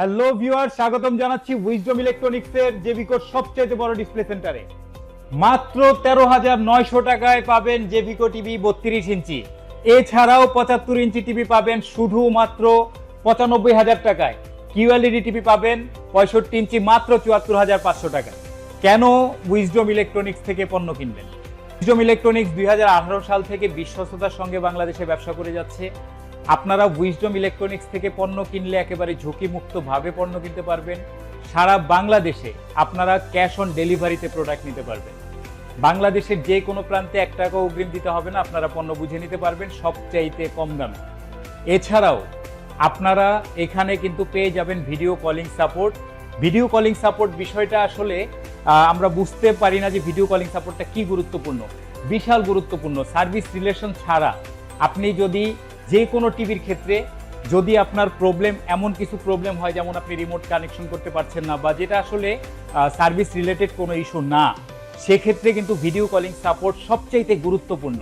Hello viewer স্বাগতম জানাচ্ছি wisdom electronics এর জেভিকোর সবচেয়ে বড় ডিসপ্লে সেন্টারে মাত্র তেরো হাজার নয়শো টাকায় পাবেন জেভিকো টিভি বত্রিশ ইঞ্চি। এছাড়াও পঁচাত্তর ইঞ্চি টিভি পাবেন শুধুমাত্র পঁচানব্বই হাজার টাকায়। কিউএলইডি টিভি পাবেন পঁয়ষট্টি ইঞ্চি মাত্র চুয়াত্তর হাজার পাঁচশো টাকায়। কেন উইজডম ইলেকট্রনিক্স থেকে পণ্য কিনবেন? উইজডম ইলেকট্রনিক্স দুই হাজার আঠারো সাল থেকে বিশ্বস্ততার সঙ্গে বাংলাদেশে ব্যবসা করে যাচ্ছে। আপনারা উইজডম ইলেকট্রনিক্স থেকে পণ্য কিনলে একেবারে ঝুঁকিমুক্ত ভাবে পণ্য কিনতে পারবেন। সারা বাংলাদেশে আপনারা ক্যাশ অন ডেলিভারিতে প্রোডাক্ট নিতে পারবেন। বাংলাদেশের যে কোনো প্রান্তে এক টাকা অগ্রিম দিতে হবে না, আপনারা পণ্য বুঝে নিতে পারবেন সবচাইতে কম দামে। এছাড়াও আপনারা এখানে কিন্তু পেয়ে যাবেন video calling support video calling support বিষয়টা আসলে আমরা বুঝতে পারি না যে ভিডিও কলিং সাপোর্টটা কি গুরুত্বপূর্ণ। বিশাল গুরুত্বপূর্ণ। সার্ভিস রিলেশন ছাড়া আপনি যদি যে কোনো টিভির ক্ষেত্রে যদি আপনার প্রবলেম এমন কিছু প্রবলেম হয়, যেমন আপনি রিমোট কানেকশন করতে পারছেন না, বা যেটা আসলে সার্ভিস রিলেটেড কোনো ইস্যু না, সেক্ষেত্রে কিন্তু ভিডিও কলিং সাপোর্ট সবচাইতে গুরুত্বপূর্ণ।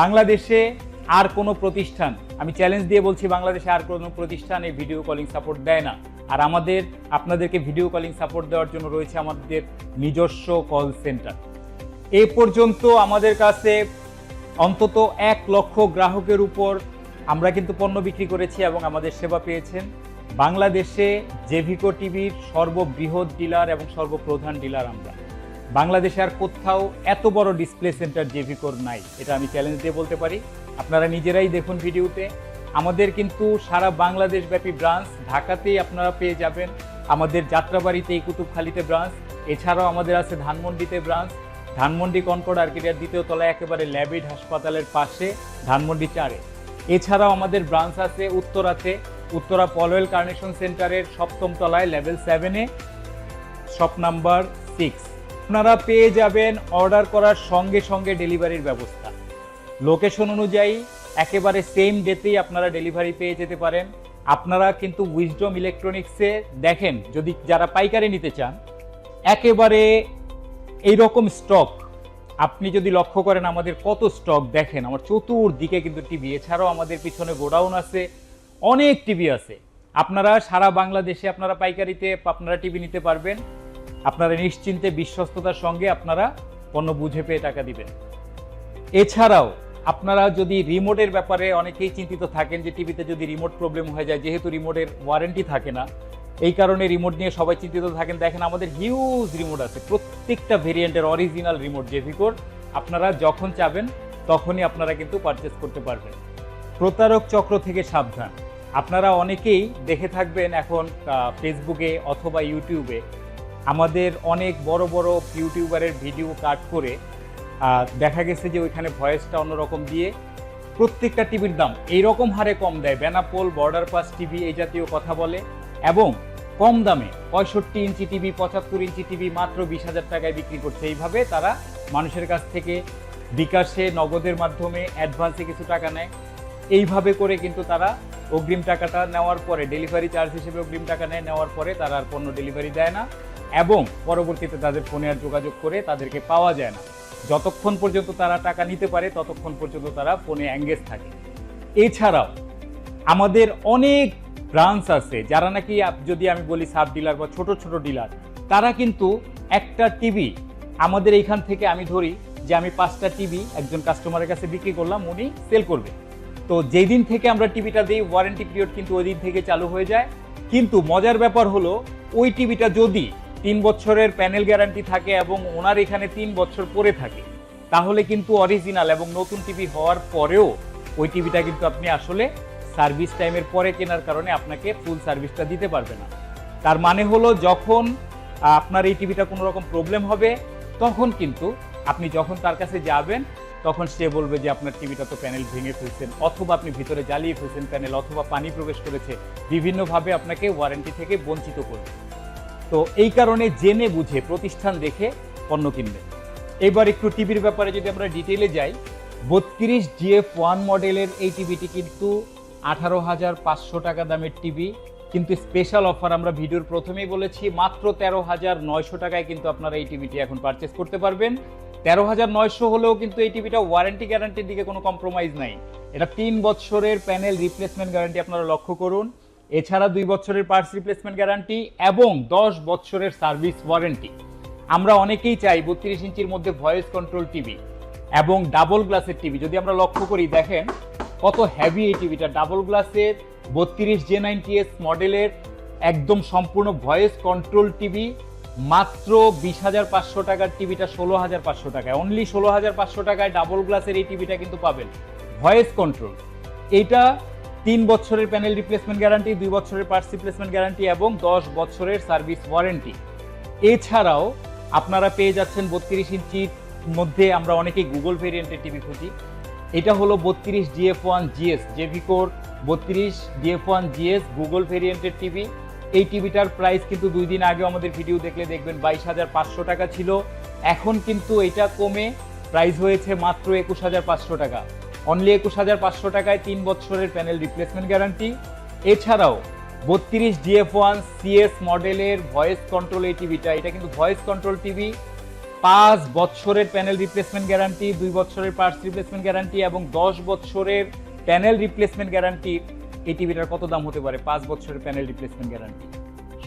বাংলাদেশে আর কোনো প্রতিষ্ঠান, আমি চ্যালেঞ্জ দিয়ে বলছি বাংলাদেশে আর কোনো প্রতিষ্ঠান এই ভিডিও কলিং সাপোর্ট দেয় না। আর আমাদের, আপনাদেরকে ভিডিও কলিং সাপোর্ট দেওয়ার জন্য রয়েছে আমাদের নিজস্ব কল সেন্টার এ পর্যন্ত আমাদের কাছে অন্তত এক লক্ষ গ্রাহকের উপর আমরা কিন্তু পণ্য বিক্রি করেছি এবং আমাদের সেবা পেয়েছেন। বাংলাদেশে জেভিকো টিভির সর্ববৃহৎ ডিলার এবং সর্বপ্রধান ডিলার আমরা। বাংলাদেশে আর কোথাও এত বড় ডিসপ্লে সেন্টার জেভিকোর নাই, এটা আমি চ্যালেঞ্জ দিয়ে বলতে পারি। আপনারা নিজেরাই দেখুন ভিডিওতে। আমাদের কিন্তু সারা বাংলাদেশ ব্যাপী ব্রাঞ্চ ঢাকাতেই আপনারা পেয়ে যাবেন। আমাদের যাত্রাবাড়িতে কুতুবখালিতে ব্রাঞ্চ এছাড়াও আমাদের আছে ধানমন্ডিতে ব্রাঞ্চ ধানমন্ডি কনকর্ড আর্কিটের দ্বিতীয় তলায় একেবারে ল্যাবিড হাসপাতালের পাশে, ধানমন্ডি চারে। এছাড়াও আমাদের ব্রাঞ্চ আছে উত্তরাতে উত্তরা পলওয়েল কার্নেশন সেন্টারের সপ্তম তলায় লেভেল সেভেনে শপ নাম্বার সিক্স আপনারা পেয়ে যাবেন অর্ডার করার সঙ্গে সঙ্গে ডেলিভারির ব্যবস্থা। লোকেশন অনুযায়ী একেবারে সেম ডেতেই আপনারা ডেলিভারি পেয়ে যেতে পারেন। আপনারা কিন্তু উইজডম ইলেকট্রনিক্সে দেখেন, যদি যারা পাইকারি নিতে চান, একেবারে এইরকম স্টক আপনি যদি লক্ষ্য করেন আমাদের কত স্টক দেখেন, আমার চতুর্দিকে কিন্তু টিভি এছাড়াও আমাদের পিছনে গোডাউন আছে, অনেক টিভি আছে। আপনারা সারা বাংলাদেশে আপনারা পাইকারিতে আপনারা টিভি নিতে পারবেন। আপনারা নিশ্চিন্তে বিশ্বস্ততার সঙ্গে আপনারা পণ্য বুঝে পেয়ে টাকা দিবেন। এছাড়াও, আপনারা যদি রিমোটের ব্যাপারে অনেকেই চিন্তিত থাকেন যে টিভিতে যদি রিমোট প্রবলেম হয়ে যায়, যেহেতু রিমোটের ওয়ারেন্টি থাকে না এই কারণে রিমোট নিয়ে সবাই চিন্তিত থাকেন। দেখেন আমাদের হিউজ রিমোট আছে, প্রত্যেকটা ভেরিয়েন্টের অরিজিনাল রিমোট জেভিকোর আপনারা যখন চাবেন, তখনই আপনারা কিন্তু পারচেস করতে পারবেন। প্রতারক চক্র থেকে সাবধান। আপনারা অনেকেই দেখে থাকবেন এখন ফেসবুকে অথবা ইউটিউবে আমাদের অনেক বড় বড় ইউটিউবারের ভিডিও কাট করে দেখা গেছে যে ওইখানে ভয়েসটা অন্যরকম দিয়ে প্রত্যেকটা টিভির দাম এইরকম হারে কম দেয়। বেনাপোল বর্ডার পাস টিভি এই জাতীয় কথা বলে। এবং কম দামে পঁয়ষট্টি ইঞ্চি টিভি পঁচাত্তর ইঞ্চি টিভি মাত্র বিশ হাজার টাকায় বিক্রি করছে। এইভাবে তারা মানুষের কাছ থেকে বিকাশে, নগদের মাধ্যমে অ্যাডভান্সে কিছু টাকা নেয়। এইভাবে করে কিন্তু তারা অগ্রিম টাকাটা নেওয়ার পরে ডেলিভারি চার্জ হিসেবে অগ্রিম টাকা নেয়, নেওয়ার পরে তারা আর পণ্য ডেলিভারি দেয় না এবং পরবর্তীতে তাদের ফোনে আর যোগাযোগ করে তাদেরকে পাওয়া যায় না। যতক্ষণ পর্যন্ত তারা টাকা নিতে পারে, ততক্ষণ পর্যন্ত তারা ফোনে অ্যাঙ্গেজ থাকে। এছাড়াও আমাদের অনেক ব্রাঞ্চ আছে, যারা নাকি যদি আমি বলি সাব ডিলার বা ছোট ছোট ডিলার তারা কিন্তু একটা টিভি আমাদের এইখান থেকে আমি ধরি যে আমি পাঁচটা টিভি একজন কাস্টমারের কাছে বিক্রি করলাম, উনি সেল করবে। তো যেই দিন থেকে আমরা টিভিটা দিই ওয়ারেন্টি পিরিয়ড কিন্তু ওই দিন থেকে চালু হয়ে যায়। কিন্তু মজার ব্যাপার হলো, ওই টিভিটা যদি তিন বছরের প্যানেল গ্যারান্টি থাকে এবং ওনার এখানে তিন বছর পরে থাকে, তাহলে কিন্তু অরিজিনাল এবং নতুন টিভি হওয়ার পরেও ওই টিভিটা কিন্তু আপনি আসলে সার্ভিস টাইমের পরে কেনার কারণে আপনাকে ফুল সার্ভিসটা দিতে পারবে না। তার মানে হলো যখন আপনার এই টিভিটা কোনো রকম প্রবলেম হবে, তখন কিন্তু আপনি যখন তার কাছে যাবেন, তখন সে বলবে যে আপনার টিভিটা তো প্যানেল ভেঙে ফেলছেন, অথবা আপনি ভিতরে জ্বালিয়ে ফেলছেন প্যানেল অথবা পানি প্রবেশ করেছে, বিভিন্নভাবে আপনাকে ওয়ারেন্টি থেকে বঞ্চিত করবে। তো এই কারণে জেনে বুঝে প্রতিষ্ঠান দেখে পণ্য কিনবেন এবার একটু টিভির ব্যাপারে যদি আমরা ডিটেলে যাই, বত্রিশ জিএফ ওয়ান মডেলের এই টিভিটি কিন্তু আঠারো হাজার পাঁচশো টাকা দামের টিভি, কিন্তু স্পেশাল অফার আমরা ভিডিওর প্রথমেই বলেছি, মাত্র তেরো হাজার নয়শো টাকায় কিন্তু আপনারা এই টিভিটি এখন পারচেস করতে পারবেন। তেরো হাজার নয়শো হলেও কিন্তু এই টিভিটা ওয়ারেন্টি গ্যারান্টির দিকে কোনো কম্প্রোমাইজ নাই। এটা তিন বছরের প্যানেল রিপ্লেসমেন্ট গ্যারান্টি আপনারা লক্ষ্য করুন। এছাড়া দুই বছরের পার্টস রিপ্লেসমেন্ট গ্যারান্টি এবং দশ বছরের সার্ভিস ওয়ারেন্টি আমরা অনেকেই চাই বত্রিশ ইঞ্চির মধ্যে ভয়েস কন্ট্রোল টিভি এবং ডাবল গ্লাসের টিভি। যদি আমরা লক্ষ্য করি, দেখেন কত হ্যাভি এই টিভিটা ডাবল গ্লাসের বত্রিশ জে নাইনটি এস মডেলের একদম সম্পূর্ণ ভয়েস কন্ট্রোল টিভি মাত্র বিশ হাজার পাঁচশো টাকার টিভিটা ষোলো হাজার পাঁচশো টাকায়। অনলি ষোলো হাজার পাঁচশো টাকায় ডাবল গ্লাসের এই টিভিটা কিন্তু পাবেন। ভয়েস কন্ট্রোল এটা তিন বছরের প্যানেল রিপ্লেসমেন্ট গ্যারান্টি দুই বছরের পার্টস রিপ্লেসমেন্ট গ্যারান্টি এবং দশ বছরের সার্ভিস ওয়ারেন্টি এছাড়াও আপনারা পেয়ে যাচ্ছেন বত্রিশ ইঞ্চির মধ্যে আমরা অনেকেই গুগল ভেরিয়েন্টের টিভি খুঁজি। এটা হলো বত্রিশ ডিএফ ওয়ান জিএস জেভিকোর বত্রিশ ডিএফ ওয়ান জিএস গুগল ভেরিয়েন্টের টিভি এই টিভিটার প্রাইস কিন্তু দুই দিন আগে আমাদের ভিডিও দেখলে দেখবেন বাইশ হাজার পাঁচশো টাকা ছিল। এখন কিন্তু এটা কমে প্রাইস হয়েছে মাত্র একুশ হাজার পাঁচশো টাকা। অনলি একুশ হাজার পাঁচশো টাকায় তিন বছরের প্যানেল রিপ্লেসমেন্ট গ্যারান্টি এছাড়াও বত্রিশ ডিএফ ওয়ান সিএস মডেলের ভয়েস কন্ট্রোল এই টিভিটা এটা কিন্তু ভয়েস কন্ট্রোল টিভি পাঁচ বছরের প্যানেল রিপ্লেসমেন্ট গ্যারান্টি দুই বছরের পার্টস রিপ্লেসমেন্ট গ্যারান্টি এবং দশ বছরের প্যানেল রিপ্লেসমেন্ট গ্যারান্টি এই টিভিটার কত দাম হতে পারে? পাঁচ বছরের প্যানেল রিপ্লেসমেন্ট গ্যারান্টি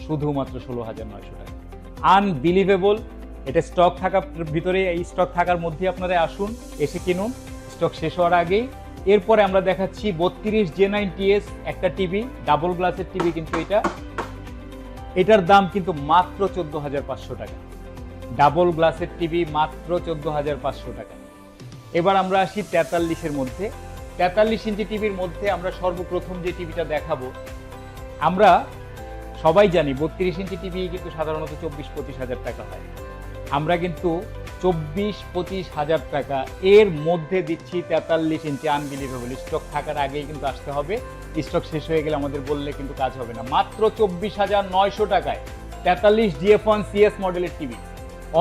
শুধুমাত্র ষোলো হাজার নয়শো টাকা। আনবিলিভেবল এটা স্টক থাকার ভিতরে, এই স্টক থাকার মধ্যে আপনারা আসুন, এসে কিনুন। স্টক শেষ হওয়ার আগেই। এরপরে আমরা দেখাচ্ছি বত্রিশ জে নাইনটি এস একটা টিভি ডাবল গ্লাসের টিভি কিন্তু এটা। এটার দাম কিন্তু মাত্র চোদ্দ হাজার পাঁচশো টাকা। ডাবল গ্লাসের টিভি মাত্র চোদ্দ হাজার পাঁচশো টাকা। এবার আমরা আসি তেতাল্লিশের মধ্যে। তেতাল্লিশ ইঞ্চি টিভির মধ্যে আমরা সর্বপ্রথম যে টিভিটা দেখাবো, আমরা সবাই জানি বত্রিশ ইঞ্চি টিভি কিন্তু সাধারণত চব্বিশ পঁচিশ হাজার টাকা হয়। আমরা কিন্তু চব্বিশ পঁচিশ হাজার টাকা এর মধ্যে দিচ্ছি তেতাল্লিশ ইঞ্চি আনবিলিভেবল। স্টক থাকার আগেই কিন্তু আসতে হবে। স্টক শেষ হয়ে গেলে আমাদের বললে কিন্তু কাজ হবে না। মাত্র চব্বিশ হাজার নয়শো টাকায় তেতাল্লিশ ডিএফ ওয়ান সিএস মডেলের টিভি।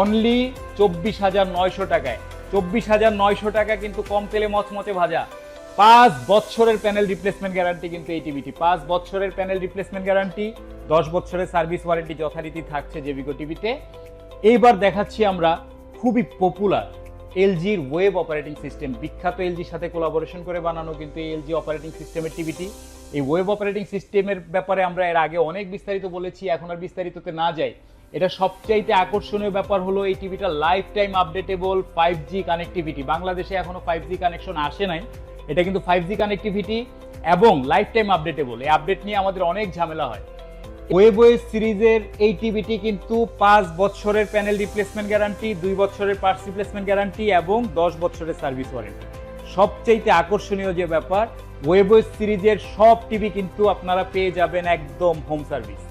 অনলি চব্বিশ হাজার নয়শো টাকায়। চব্বিশ হাজার নয়শো টাকা কিন্তু কম তেলে মচমচে ভাজা। পাঁচ বছরের প্যানেল রিপ্লেসমেন্ট গ্যারান্টি কিন্তু এই টিভিটি পাঁচ বছরের প্যানেল রিপ্লেসমেন্ট গ্যারান্টি দশ বছরের সার্ভিস ওয়ারেন্টি যথারীতি থাকছে জেবিকো টিভিতে এইবার দেখাচ্ছি আমরা খুবই পপুলার এলজির ওয়েব অপারেটিং সিস্টেম বিখ্যাত এলজির সাথে কোলাবোরেশন করে বানানো কিন্তু এই এলজি অপারেটিং সিস্টেমের টিভিটি এই ওয়েব অপারেটিং সিস্টেমের ব্যাপারে আমরা এর আগে অনেক বিস্তারিত বলেছি, এখন আর বিস্তারিততে না যাই। এটা সবচাইতে আকর্ষণীয় ব্যাপার হলো এই টিভিটা life time updatable five G connectivity বাংলাদেশে এখনও ফাইভ জি কানেকশন আসে নাই। এটা কিন্তু ফাইভ জি কানেক্টিভিটি এবং লাইফ টাইম আপডেটেবল এই আপডেট নিয়ে আমাদের অনেক ঝামেলা হয়। ওয়েব ওয়েব সিরিজের এই টিভিটি কিন্তু পাঁচ বছরের প্যানেল রিপ্লেসমেন্ট গ্যারান্টি দুই বছরের পার্টস রিপ্লেসমেন্ট গ্যারান্টি এবং দশ বছরের সার্ভিস ওয়ারেন্টি সবচাইতে আকর্ষণীয় যে ব্যাপার ওয়েব ওয়েব সিরিজের সব টিভি কিন্তু আপনারা পেয়ে যাবেন একদম হোম সার্ভিস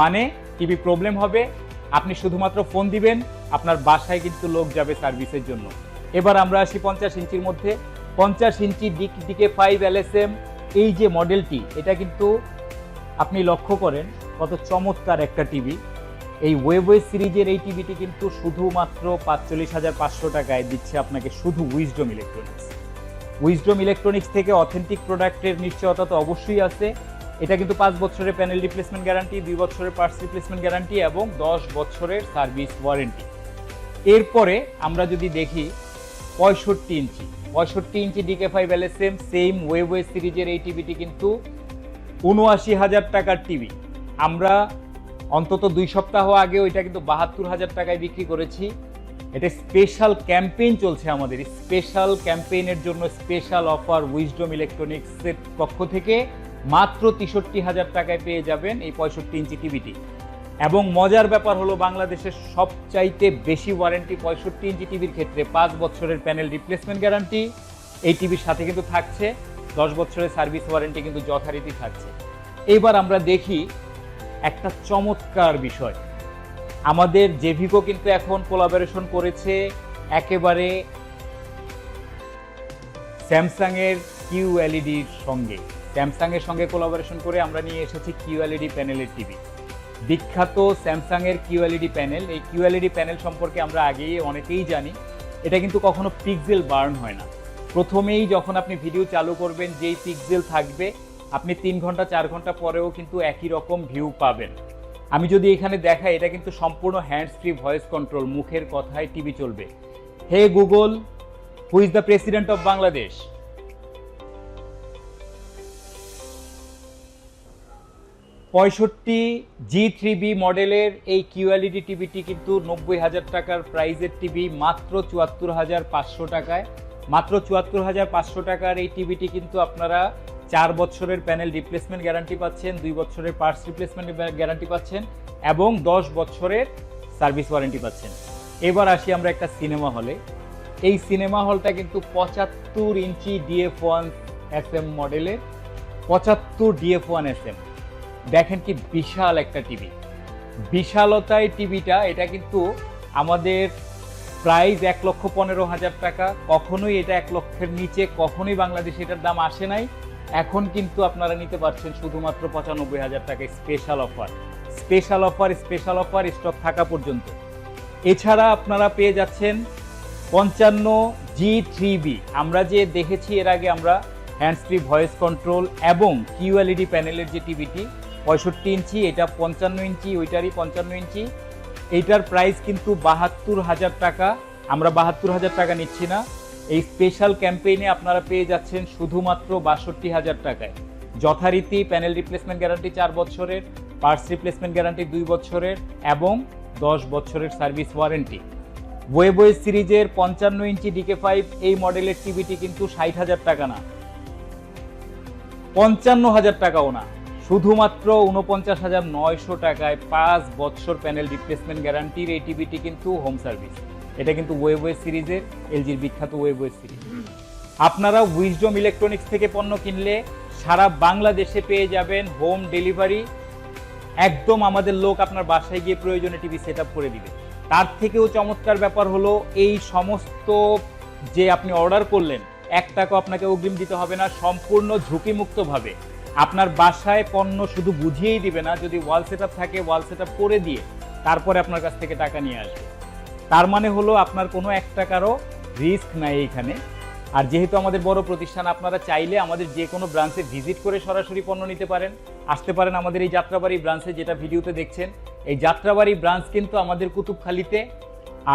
মানে টিভি প্রবলেম হবে, আপনি শুধুমাত্র ফোন দিবেন, আপনার বাসায় কিন্তু লোক যাবে সার্ভিসের জন্য। এবার আমরা আসি পঞ্চাশ ইঞ্চির মধ্যে। পঞ্চাশ ইঞ্চি ডিক ডিকে ফাইভ এলএসএম এই যে মডেলটি, এটা কিন্তু আপনি লক্ষ্য করেন কত চমৎকার একটা টিভি। এই ওয়েবওয়ে সিরিজের এই টিভিটি কিন্তু শুধুমাত্র পাঁচচল্লিশ হাজার পাঁচশো টাকায় দিচ্ছে আপনাকে শুধু উইজডম ইলেকট্রনিক্স উইজডম ইলেকট্রনিক্স থেকে অথেন্টিক প্রোডাক্টের নিশ্চয়তা তো অবশ্যই আছে। এটা কিন্তু পাঁচ বছরের প্যানেল রিপ্লেসমেন্ট গ্যারান্টি দুই বছরের পার্টস রিপ্লেসমেন্ট গ্যারান্টি এবং দশ বছরের সার্ভিস ওয়ারেন্টি এরপরে আমরা যদি দেখি পঁয়ষট্টি ইঞ্চি। পঁয়ষট্টি ইঞ্চি ডিকে ফাইভ এলএসএম সেম ওয়েবওয়ে সিরিজের এই টিভিটি কিন্তু উনআশি হাজার টাকার টিভি আমরা অন্তত দুই সপ্তাহ আগে ওইটা কিন্তু বাহাত্তর হাজার টাকায় বিক্রি করেছি। এটা স্পেশাল ক্যাম্পেইন চলছে আমাদের। স্পেশাল ক্যাম্পেইনের জন্য স্পেশাল অফার উইজডম ইলেকট্রনিক্সের পক্ষ থেকে। মাত্র তেষট্টি হাজার টাকায় পেয়ে যাবেন এই পঁয়ষট্টি ইঞ্চি টিভিটি। এবং মজার ব্যাপার হলো বাংলাদেশের সবচাইতে বেশি ওয়ারেন্টি পঁয়ষট্টি ইঞ্চি টিভির ক্ষেত্রে পাঁচ বছরের প্যানেল রিপ্লেসমেন্ট গ্যারান্টি এই টিভির সাথে কিন্তু থাকছে, দশ বছরের সার্ভিস ওয়ারেন্টি কিন্তু যথারীতি থাকছে। এইবার আমরা দেখি একটা চমৎকার বিষয়। আমাদের জেভিকো কিন্তু এখন কোলাবোরেশন করেছে একেবারে স্যামসাংয়ের কিউ এলইডির সঙ্গে। স্যামসাং এর সঙ্গে কোলাবোরেশন করে আমরা নিয়ে এসেছি কিউএলইডি প্যানেলের টিভি বিখ্যাত স্যামসাং এর কিউ এলইডি প্যানেল এই কিউএলইডি প্যানেল সম্পর্কে আমরা আগেই অনেকেই জানি। এটা কিন্তু কখনো পিক্সেল বার্ন হয় না। প্রথমেই যখন আপনি ভিডিও চালু করবেন, যেই পিক্সেল থাকবে, আপনি তিন ঘণ্টা, চার ঘণ্টা পরেও কিন্তু একই রকম ভিউ পাবেন। আমি যদি এখানে দেখাই, এটা কিন্তু সম্পূর্ণ হ্যান্ডস ফ্রি ভয়েস কন্ট্রোল মুখের কথায় টিভি চলবে। Hey Google who is the president of Bangladesh পঁয়ষট্টি জি থ্রি বি মডেলের এই কিউএলইডি টিভিটি কিন্তু নব্বই হাজার টাকার প্রাইজের টিভি মাত্র চুয়াত্তর হাজার পাঁচশো টাকায়। মাত্র চুয়াত্তর হাজার পাঁচশো টাকার এই টিভিটি কিন্তু আপনারা চার বছরের প্যানেল রিপ্লেসমেন্ট গ্যারান্টি পাচ্ছেন, দুই বছরের পার্টস রিপ্লেসমেন্ট গ্যারান্টি পাচ্ছেন এবং দশ বছরের সার্ভিস ওয়ারেন্টি পাচ্ছেন। এবার আসি আমরা একটা সিনেমা হলে এই সিনেমা হলটা কিন্তু পঁচাত্তর inch DF one S M মডেলের পঁচাত্তর ডিএফ ওয়ান এস এম দেখেন কি বিশাল একটা টিভি বিশালতায় টিভিটা এটা কিন্তু আমাদের প্রাইস এক লক্ষ পনেরো হাজার টাকা। কখনোই এটা এক লক্ষের নিচে, কখনোই বাংলাদেশে এটার দাম আসে নাই। এখন কিন্তু আপনারা নিতে পারছেন শুধুমাত্র পঁচানব্বই হাজার টাকায় special offer special offer special offer stock থাকা পর্যন্ত। এছাড়া আপনারা পেয়ে যাচ্ছেন পঞ্চান্ন জি থ্রি আমরা যে দেখেছি এর আগে আমরা হ্যান্ডস ফ্রি ভয়েস কন্ট্রোল এবং কিউএলইডি প্যানেলের যে টিভিটি পঁয়ষট্টি ইঞ্চি, এটা পঞ্চান্ন ইঞ্চি, ওইটারই পঞ্চান্ন ইঞ্চি। এইটার প্রাইস কিন্তু বাহাত্তর হাজার টাকা। আমরা বাহাত্তর হাজার টাকা নিচ্ছি না। এই স্পেশাল ক্যাম্পেইনে আপনারা পেয়ে যাচ্ছেন শুধুমাত্র বাষট্টি হাজার টাকায়। যথারীতি প্যানেল রিপ্লেসমেন্ট গ্যারান্টি চার বছরের পার্টস রিপ্লেসমেন্ট গ্যারান্টি দুই বছরের এবং দশ বছরের সার্ভিস ওয়ারেন্টি বয়ে সিরিজের পঞ্চান্ন ইঞ্চি ডিকে ফাইভ এই মডেলের টিভিটি কিন্তু ষাট হাজার টাকা না। পঞ্চান্ন হাজার টাকাও না। শুধুমাত্র উনপঞ্চাশ হাজার নয়শো টাকায় পাঁচ বছর প্যানেল রিপ্লেসমেন্ট গ্যারান্টির এই টিভিটি কিন্তু হোম সার্ভিস এটা কিন্তু ওয়েব ওয়ে সিরিজের এলজির বিখ্যাত ওয়েব ওয়ে সিরিজ আপনারা উইজডম ইলেকট্রনিক্স থেকে পণ্য কিনলে সারা বাংলাদেশে পেয়ে যাবেন হোম ডেলিভারি একদম আমাদের লোক আপনার বাসায় গিয়ে প্রয়োজনে টিভি সেট করে দিবে। তার থেকেও চমৎকার ব্যাপার হলো এই সমস্ত যে আপনি অর্ডার করলেন, এক টাকা আপনাকে অগ্রিম দিতে হবে না, সম্পূর্ণ ঝুঁকিমুক্তভাবে। আপনার বাসায় পণ্য শুধু বুঝিয়েই দিবে না, যদি ওয়াল সেট থাকে, ওয়াল সেট করে দিয়ে তারপরে আপনার কাছ থেকে টাকা নিয়ে আসবে। তার মানে হলো আপনার কোনো এক টাকারও রিস্ক নাই এইখানে। আর যেহেতু আমাদের বড় প্রতিষ্ঠান, আপনারা চাইলে আমাদের যে কোনো ব্রাঞ্চে ভিজিট করে সরাসরি পণ্য নিতে পারেন। আসতে পারেন আমাদের এই যাত্রাবাড়ি ব্রাঞ্চে যেটা ভিডিওতে দেখছেন। এই যাত্রাবাড়ি ব্রাঞ্চ কিন্তু আমাদের কুতুবখালিতে।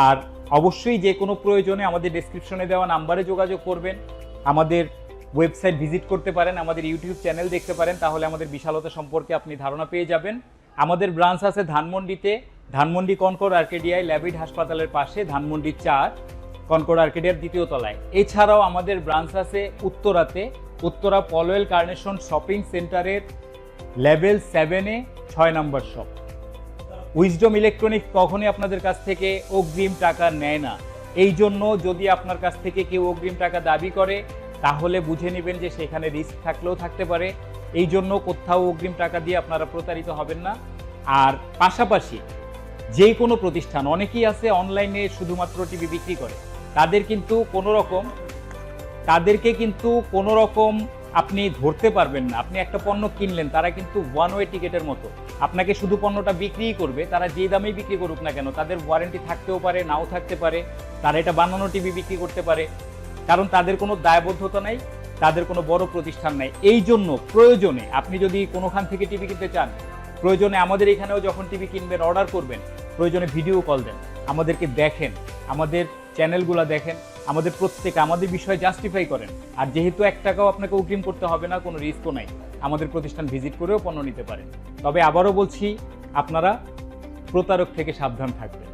আর অবশ্যই যে কোনো প্রয়োজনে আমাদের ডেসক্রিপশনে দেওয়া নাম্বারে যোগাযোগ করবেন। আমাদের ওয়েবসাইট ভিজিট করতে পারেন, আমাদের ইউটিউব চ্যানেল দেখতে পারেন, তাহলে আমাদের বিশালতা সম্পর্কে আপনি ধারণা পেয়ে যাবেন। আমাদের ব্রাঞ্চ আছে ধানমন্ডিতে, ধানমন্ডি কনকর আর্কেডিয়ায়, ল্যাবিড হাসপাতালের পাশে, ধানমন্ডি চার, কনকর আর্কেডিয়ার দ্বিতীয় তলায়। এছাড়াও আমাদের ব্রাঞ্চ আছে উত্তরাতে, উত্তরা পলওয়েল কার্নেশন শপিং সেন্টারের লেভেল সেভেনে ছয় নম্বর শপ উইজডম ইলেকট্রনিক্স কখনই আপনাদের কাছ থেকে অগ্রিম টাকা নেয় না। এই জন্য যদি আপনার কাছ থেকে কেউ অগ্রিম টাকা দাবি করে তাহলে বুঝে নেবেন যে সেখানে রিস্ক থাকলেও থাকতে পারে। এই জন্য কোথাও অগ্রিম টাকা দিয়ে আপনারা প্রতারিত হবেন না। আর পাশাপাশি যে কোনো প্রতিষ্ঠান, অনেকেই আছে অনলাইনে শুধুমাত্র টিভি বিক্রি করে। তাদের কিন্তু কোনো রকম তাদেরকে কিন্তু কোনো রকম আপনি ধরতে পারবেন না। আপনি একটা পণ্য কিনলেন, তারা কিন্তু ওয়ান ওয়ে টিকেটের মতো। আপনাকে শুধু পণ্যটা বিক্রিই করবে, তারা যে দামেই বিক্রি করুক না কেন, তাদের ওয়ারেন্টি থাকতেও পারে, নাও থাকতে পারে। তারা এটা বানানো টিভি বিক্রি করতে পারে। কারণ তাদের কোনো দায়বদ্ধতা নাই, তাদের কোনো বড় প্রতিষ্ঠান নাই। এই জন্য প্রয়োজনে আপনি যদি কোনোখান থেকে টিভি কিনতে চান, প্রয়োজনে আমাদের এখানেও যখন টিভি কিনবেন, অর্ডার করবেন, প্রয়োজনে ভিডিও কল দেন। আমাদেরকে দেখেন, আমাদের চ্যানেলগুলো দেখেন, আমাদের প্রত্যেকে, আমাদের বিষয়ে জাস্টিফাই করেন। আর যেহেতু এক টাকাও আপনাকে অগ্রিম করতে হবে না, কোনো রিস্কও নাই। আমাদের প্রতিষ্ঠান ভিজিট করেও পণ্য নিতে পারেন। তবে আবারও বলছি, আপনারা প্রতারক থেকে সাবধান থাকবেন।